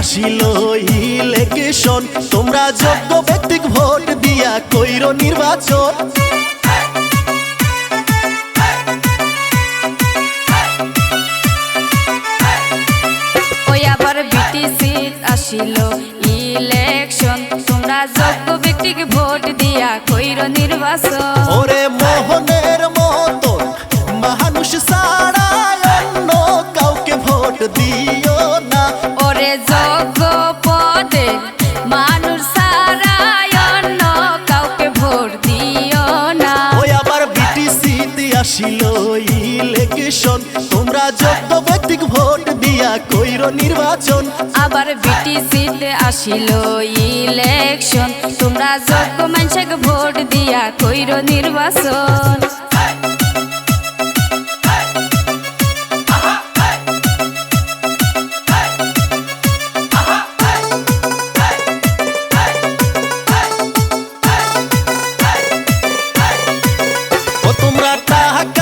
আসিল election তোমরা যোগ্য ব্যক্তিক ভোট দিয়া কইর নির্বাচন। আবার বিটিসি আসিল ইলেকশন তোমরা যোগ্য ব্যক্তিকে ভোট দিয়া কইর নির্বাচন। ওরে মোহনের আসিল ইলেকশন। তোমরা যোগ্য ব্যক্তিক ভোট দিয়া কইর নির্বাচন। আবার বিটিসিতে আসিল ইলেকশন। তোমরা যোগ্য মানুষকে ভোট দিয়া কইর নির্বাচন। তোমরা টাকার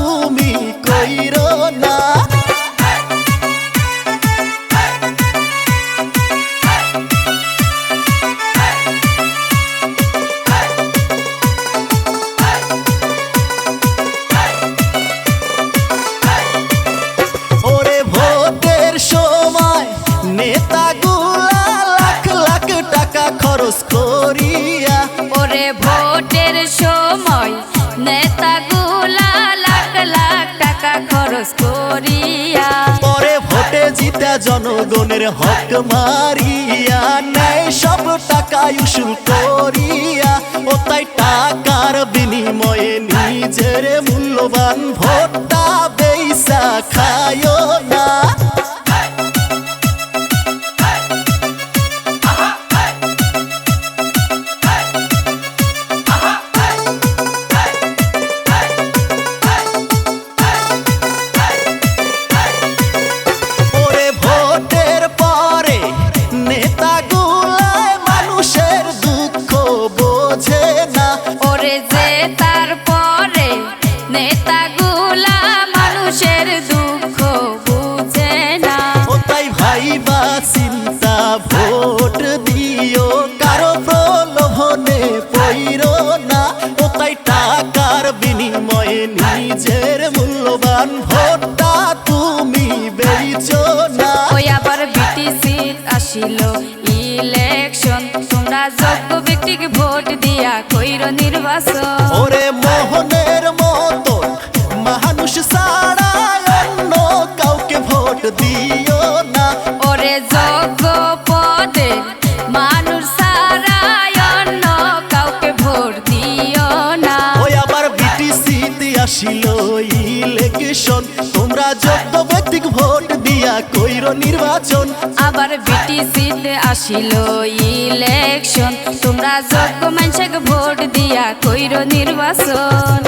সময়। নেতাগুলা লাখ লাখ টাকা খরচ করিয়া। পরে ভোটে জিতা জনগণের হক মারিয়া নেয় সব টাকা উসুল করিয়া, ও তাই টাকার বিনিময়ে নিজের মূল্যবান নেতাগুলা মানুষের দুঃখ বুঝে না। ও তাই ভাইবা চিন্তা ভোট দিও কারও প্রলোভনে পইরো না। ও তাই টাকার বিনিময়ে নিজের মূল্যবান ভোটটা তুমি বেইছো না। ওই আবার বিটিসি আসিল ইলেকশন তোমরা যোগ্য ব্যক্তিকে ভোট দিয়া কইর নির্বাচন। ওরে মোহনের ইলেকশন তোমরা যত ব্যক্তিক ভোট দিয়া কইর নির্বাচন। আবার বিটিসিতে আসিল ইলেকশন তোমরা যোগ্য মানুষকে ভোট দিয়া কইর নির্বাচন।